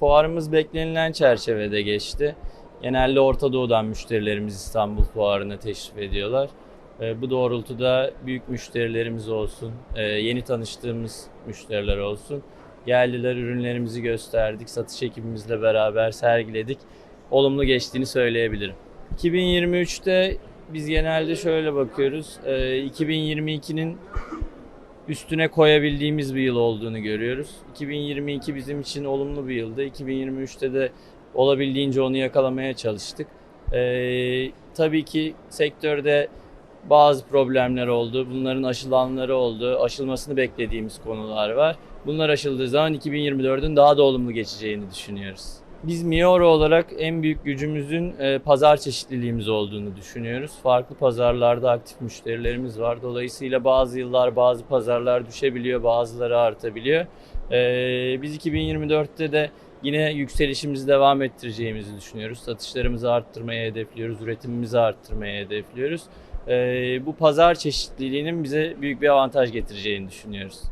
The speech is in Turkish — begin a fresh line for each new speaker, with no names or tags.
Fuarımız beklenilen çerçevede geçti. Genelde Orta Doğu'dan müşterilerimiz İstanbul Fuarı'na teşrif ediyorlar. E, Bu doğrultuda büyük müşterilerimiz olsun, e, yeni tanıştığımız müşteriler olsun. Geldiler, ürünlerimizi gösterdik, satış ekibimizle beraber sergiledik. Olumlu geçtiğini söyleyebilirim. 2023'te biz genelde şöyle bakıyoruz. e, 2022'nin üstüne koyabildiğimiz bir yıl olduğunu görüyoruz. 2022 bizim için olumlu bir yıldı. 2023'te de olabildiğince onu yakalamaya çalıştık. Ee, tabii ki sektörde bazı problemler oldu. Bunların aşılanları oldu. Aşılmasını beklediğimiz konular var. Bunlar aşıldığı zaman 2024'ün daha da olumlu geçeceğini düşünüyoruz. Biz Mioro olarak en büyük gücümüzün e, pazar çeşitliliğimiz olduğunu düşünüyoruz. Farklı pazarlarda aktif müşterilerimiz var. Dolayısıyla bazı yıllar bazı pazarlar düşebiliyor, bazıları artabiliyor. E, biz 2024'te de yine yükselişimizi devam ettireceğimizi düşünüyoruz. Satışlarımızı arttırmayı hedefliyoruz, üretimimizi arttırmayı hedefliyoruz. E, bu pazar çeşitliliğinin bize büyük bir avantaj getireceğini düşünüyoruz.